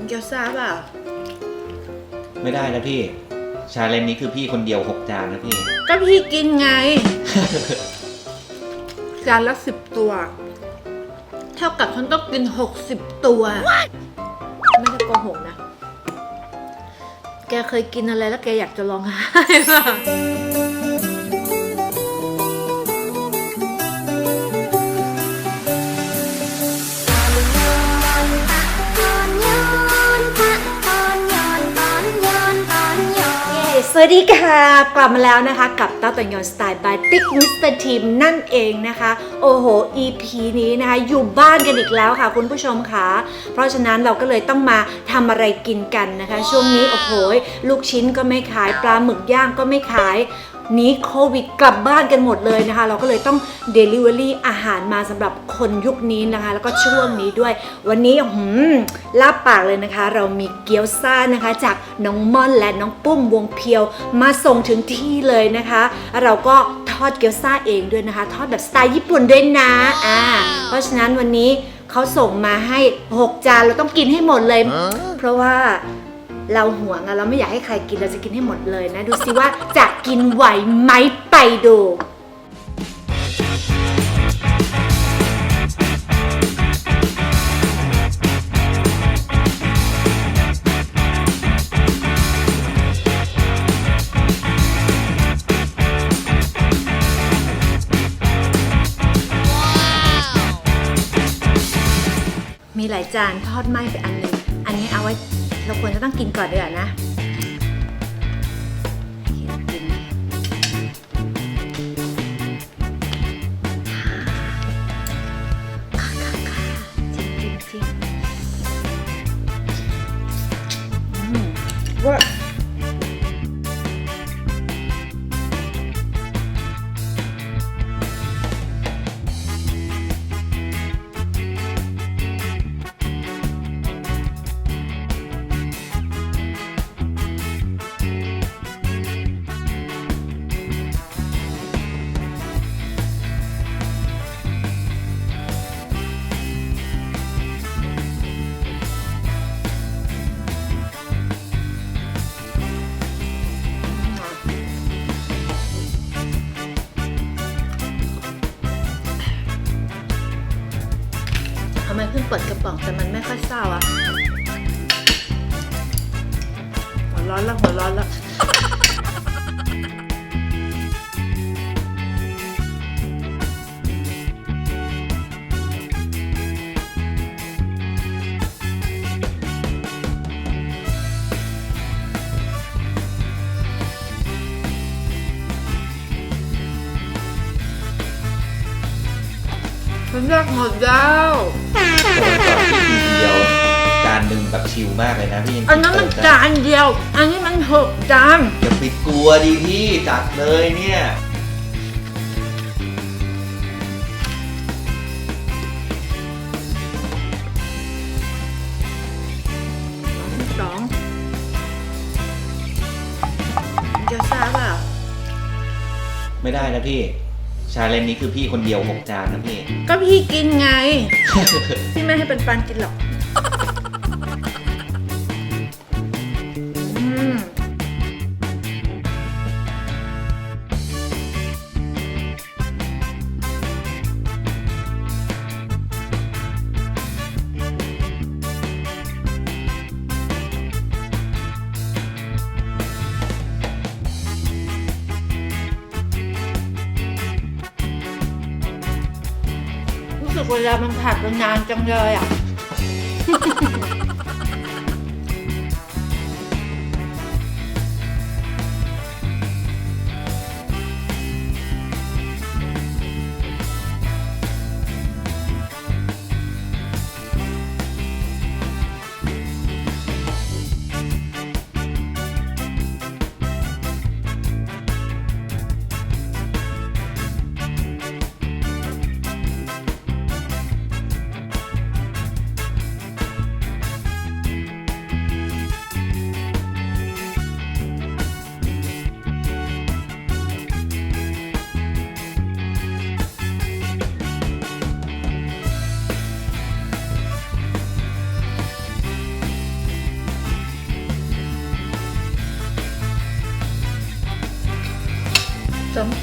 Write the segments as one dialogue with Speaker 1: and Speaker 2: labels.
Speaker 1: กินเกี๊ยวซ่าเปล่า
Speaker 2: ไม่ได้นะพี่ ชาเลนจ์นี้คือพี่คนเดียวหกจานนะพี่
Speaker 1: ก็พี่กินไง จานละสิบตัว เท่ากับฉันต้องกินหกสิบตัว ไม่ได้โกหกนะ แกเคยกินอะไรแล้วแกอยากจะร้องไห้ป่ะ วัสดีค่ะ กลับมาแล้วนะคะ กับเต้าตันยอนสไตล์บายติ๊กมิสเตอร์ทีมนั่นเองนะคะ โอ้โห EP นี้นะคะ อยู่บ้านกันอีกแล้วค่ะ คุณผู้ชมค่ะ เพราะฉะนั้นเราก็เลยต้องมาทำอะไรกินกันนะคะ ช่วงนี้ โอ้โห ลูกชิ้นก็ไม่ขายปลาหมึกย่างก็ไม่ขาย นี้โควิดกลับบ้านกันหมดเลยนะคะ เราก็เลยต้อง Delivery อาหารมาสำหรับคนยุคนี้นะคะ แล้วก็ช่วงนี้ด้วย วันนี้หืมลาบปากเลยนะคะ เรามีเกี๊ยวซ่านะคะ จากน้องม่อนและน้องปุ้มวงเพียว มาส่งถึงที่เลยนะคะ เราก็ทอดเกี๊ยวซ่าเองด้วยนะคะ ทอดแบบสไตล์ญี่ปุ่นด้วยนะอ่าเพราะฉะนั้นวันนี้เขาส่งมาให้ 6 จานเราต้องกินให้หมดเลย เพราะว่า เราห่วงอะเราไม่อยากให้ใครกินเราจะกินให้หมดเลยนะ ดูสิว่าจะกินไหวไหมไปดูมีหลายจานทอดไหม้ไปอันหนึ่งอันนี้เอาไว้ เราควรจะต้องกินก่อนเดือนนะ เศร้าอะหัวร้อนแล้วหัวร้อนแล้วมันแยากหมดแล้ว
Speaker 2: เดียวจา หนึ่งแบบชิลมากเลยนะพี่ยัง
Speaker 1: อันนั้นมัน
Speaker 2: เติ
Speaker 1: จานเดียว อันนี้มันหกจาน
Speaker 2: อย่าไปกลัวดิพี่จัดเลยเนี่ย
Speaker 1: สองเกี๊ยวซ่าเปล่า
Speaker 2: ไม่ได้นะพี่ ชาเลนจ์นี้คือพี่คนเดียวหกจานนะพี่
Speaker 1: ก็พี่กินไง พี่ไม่ให้เป็นปันกินหรอก สึกเวลามันผัดมันนานจังเลยอะ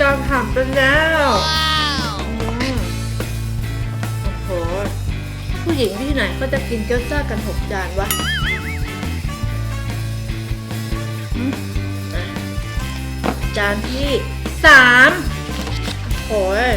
Speaker 1: องจานผ่านไปแล้วอืมโอ้โหผู้หญิงที่ไหนก็จะกินเกี๊ยวซ่ากันหกจานวะอืมอะจานที่สามโอ้ย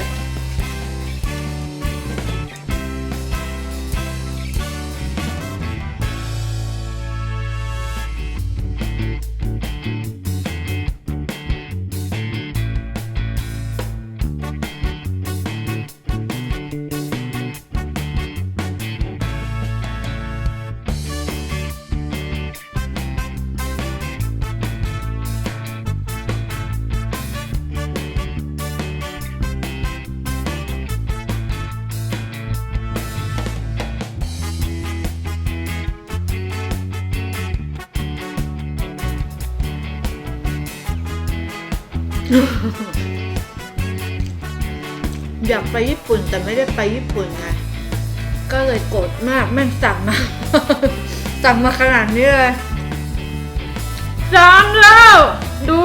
Speaker 1: อยากไปญี่ปุ่นแต่ไม่ได้ไปญี่ปุ่นไง ก็เลยโกรธมากแม่งสั่งมา สั่งมาขนาดนี้เลยสามแล้ว ดู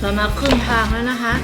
Speaker 1: เรามาครึ่งทางแล้วนะคะ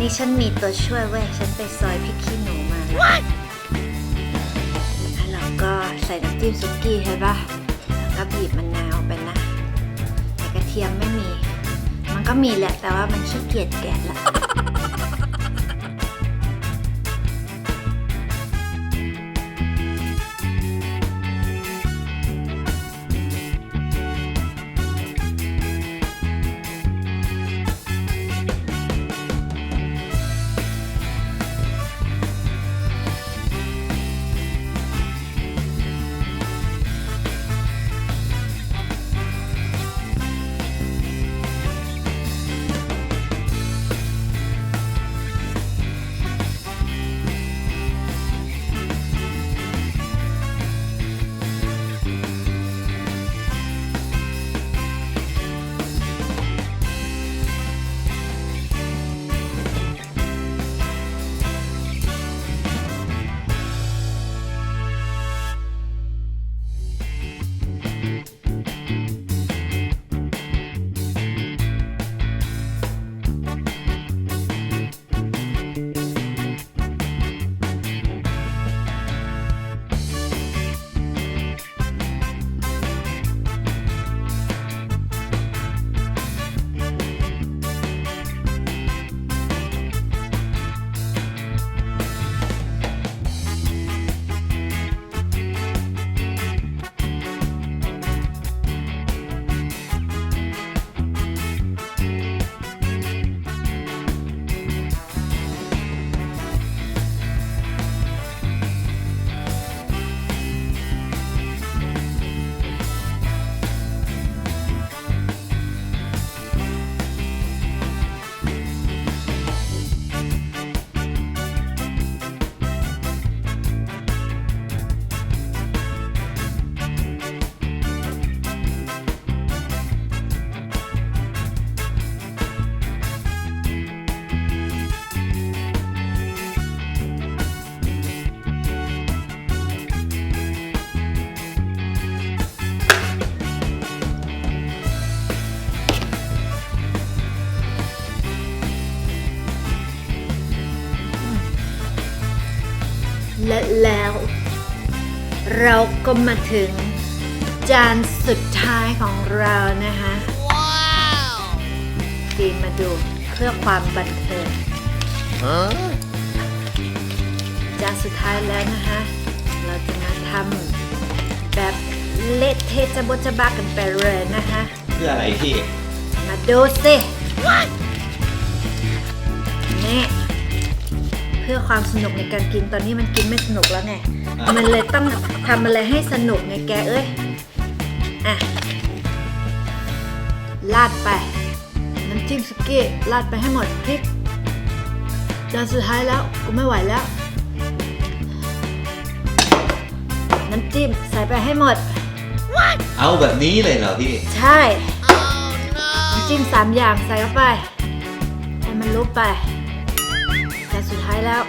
Speaker 1: น
Speaker 2: นี้
Speaker 1: ฉันมีตัวช่วยเว้ย ฉันไปซอยพริกขี้หนูมาแล้วเราก็ใส่น้ำจิ้มซุกี้ใช่ปะแล้วก็บีบมะนาวไปนะ แต่กระเทียมไม่มี มันก็มีแหละ แต่ว่ามันขี้เกียจแกะละ และแล้ว เราก็มาถึง จานสุดท้ายของเรานะคะดีมาดูเพื่อความบันเทิงจานสุดท้ายแล้วนะคะ เราจะมาทำแบบเละเทะจะบจะบากันไปเลยนะคะ
Speaker 2: เพื่ออะไรพี่
Speaker 1: มาดูสินี่เพื่อความสนุกในการกินตอนนี้มันกินไม่สนุกแล้วไง
Speaker 2: อะ
Speaker 1: มันเลยต้องทำอะไรให้สนุกไงแกเอ้ย อะลาดไป น้ำจิ้มสุกี้ลาดไปให้หมดพริกจานสุดท้ายแล้วกูไม่ไหวแล้ว น้ำจิ้มใส่ไปให้หมด
Speaker 2: เอาแบบนี้เลยเหรอพี่
Speaker 1: ใช่ น้ำจิ้มสามอย่างใส่เข้าไป ให้มันลุกไปแต่ สุดท้ายแล้ว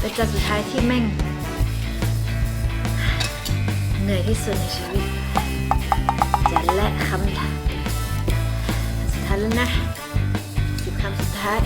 Speaker 1: เป็นจานสุดท้ายที่แม่ง เหนื่อยที่สุดในชีวิตจะและคำถามสุดท้ายแล้วนะสิบคำสุดท้าย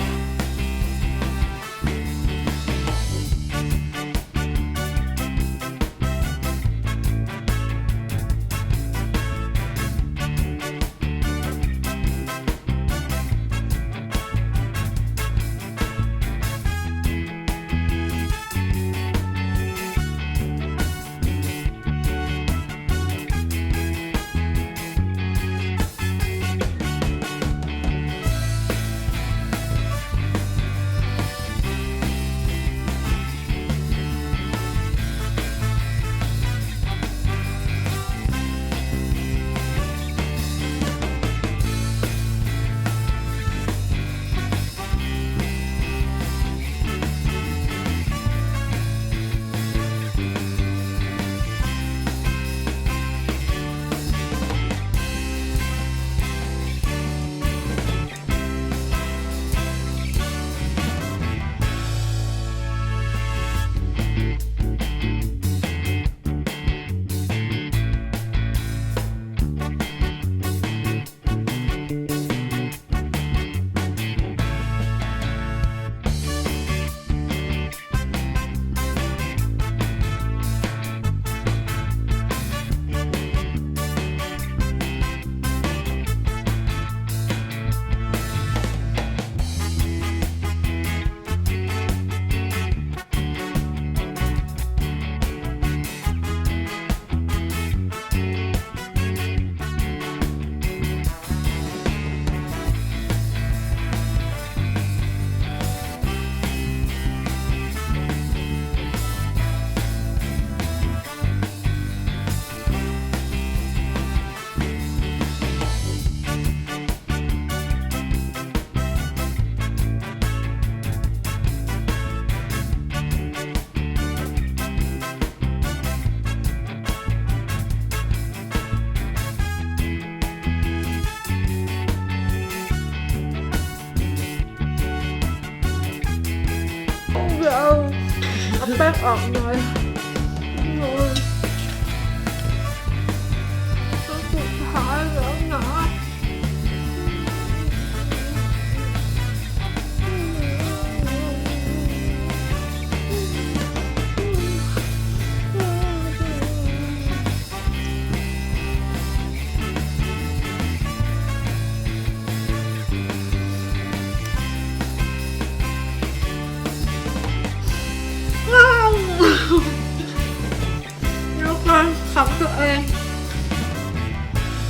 Speaker 1: เอาแป้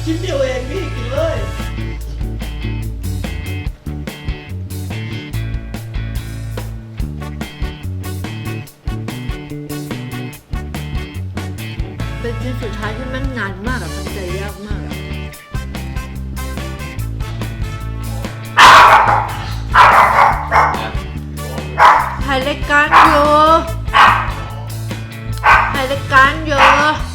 Speaker 2: ชิ้นเดียวเองพี่กินเลย
Speaker 1: เป็นชิ้นสุดท้ายที่มันนานมากอะทำใจยากมากอะถ่ายรายการอยู่ถ่ายรายการอยู่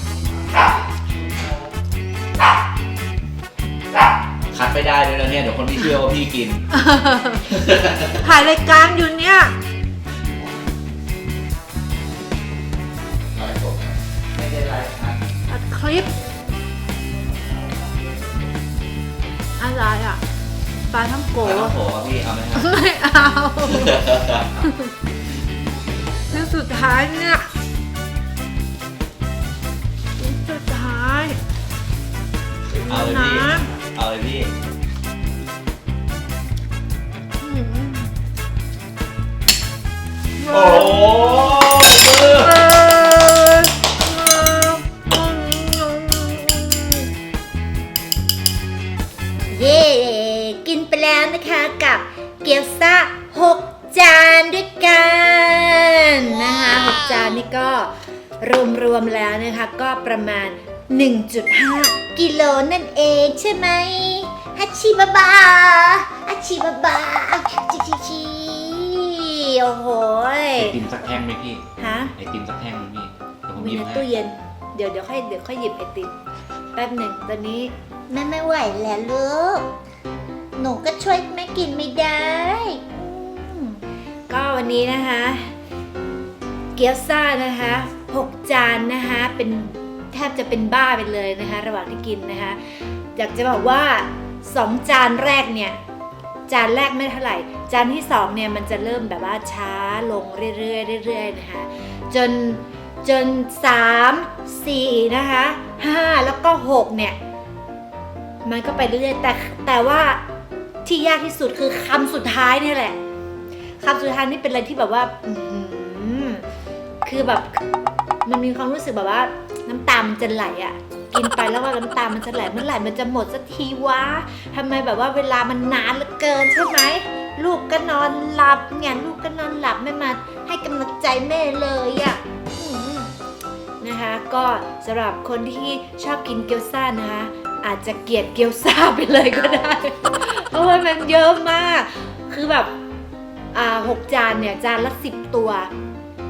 Speaker 2: ไม่ได้ด้วยนะเนี่ยเดี๋ยวคนไม่เชื่อว่าพี่กิน
Speaker 1: ถ่ายรายการอยู่เนี่ย
Speaker 2: ไม่ได้ไรครับ
Speaker 1: อัดคลิป อะไรอะไปปลาท่องโก
Speaker 2: ปลาท่องโกะพี่เอาไหมครับ
Speaker 1: ไม่เอาคือสุดท้ายเนี่ยสุดท้าย
Speaker 2: เอาเลยพี่
Speaker 1: นะ
Speaker 2: เอาเลยพี่
Speaker 1: อืม
Speaker 2: โอ้โหมือ
Speaker 1: เออเย้กินไปแล้วนะคะกับเกี๊ยวซ่า6จานด้วยกันนะคะ6จานนี่ก็รวมๆแล้วนะคะก็ประมาณ 1.5 กิโลนั่นเองใช่ไหมฮัชชิบาบาฮัชชิบาบาชิชิชิโอ้โหย
Speaker 2: ไอติมสักแท่งไหมพี่
Speaker 1: ฮะ
Speaker 2: ไอติมสักแท่งไหมพี่เดี๋ยวผม
Speaker 1: มี
Speaker 2: หยิบ
Speaker 1: ใน
Speaker 2: ให้
Speaker 1: ตู้เย็น เดี๋ยวเดี๋ยวค่อยเดี๋ยวค่อยหยิบไอติมแป๊บหนึ่งตอนนี้ แม่ไม่ไหวแล้วลูก หนูก็ช่วยแม่กินไม่ได้อืมก็วันนี้นะคะ เกี๊ยวซ่านะคะ 6 จานนะคะ เป็น แทบจะเป็นบ้าไปเลยนะคะระหว่างที่กินนะคะอยากจะบอกว่า 2 จานแรกเนี่ยจานแรกไม่เท่าไหร่ จานที่2เนี่ยมันจะเริ่มแบบว่าช้าลงเรื่อยๆเรื่อยๆนะคะจนจน 3 4 นะคะ 5 แล้วก็ 6 เนี่ย มันก็ไปเรื่อยๆแต่แต่ว่าที่ยากที่สุดคือคำสุดท้ายนี่แหละคำสุดท้ายนี่เป็นอะไรที่แบบว่าคือแบบมันมีความรู้สึกแบบว่า น้ำตามันจะไหลอะ่ะกินไปแล้วว่าน้ำตามันจะไหลเมื่อไหร่มันจะหมดสักทีวะทำไมแบบว่าเวลามันนานเหลือเกินใช่ไหมลูกก็นอนหลับเนี่ยลูกก็นอนหลับไม่มาให้กำลังใจแม่เลยอะ่ะนะคะก็สำหรับคนที่ชอบกินเกี๊ยวซ่านะคะอาจจะเกลียดเกี๊ยวซ่าไปเลยก็ได้ เพราะว่ามันเยอะมาก คือแบบอ่าหกจานเนี่ยจานละสิบตัว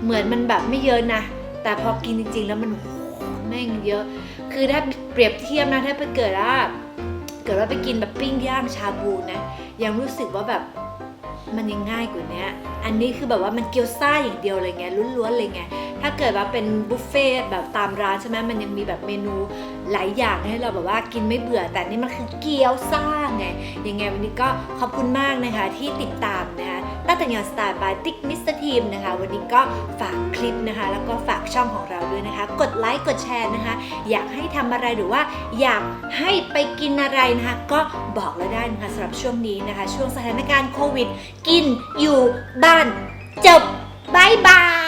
Speaker 1: เหมือนมันแบบไม่เยอะนะ แต่พอกินจริงๆแล้วมันโอ้โห แม่งเยอะ คือถ้าเปรียบเทียบนะถ้าไปเกิดว่าเกิดว่าไปกินแบบปิ้งย่างชาบูนะยังรู้สึกว่าแบบมันยังง่ายกว่านี้อันนี้คือแบบว่ามันเกี๊ยวซ่าอย่างเดียวเลยไงล้วนๆเลยไง ถ้าเกิดว่าเป็นบุฟเฟ่ต์แบบตามร้านใช่ไหมมันยังมีแบบเมนู หลายอย่างให้เราแบบว่ากินไม่เบื่อ แต่นี่มันคือเกี๊ยวซ่าไง ยังไงวันนี้ก็ขอบคุณมากนะคะที่ติดตามนะคะตั้งแต่ยอนสไตล์บายติ๊กมิสเตอร์ทีมนะคะ วันนี้ก็ฝากคลิปนะคะ แล้วก็ฝากช่องของเราด้วยนะคะ กดไลค์กดแชร์นะคะ อยากให้ทำอะไรหรือว่าอยากให้ไปกินอะไรนะคะ ก็บอกเราได้นะคะสำหรับช่วงนี้นะคะ ช่วงสถานการณ์โควิด กินอยู่บ้านจบบายบาย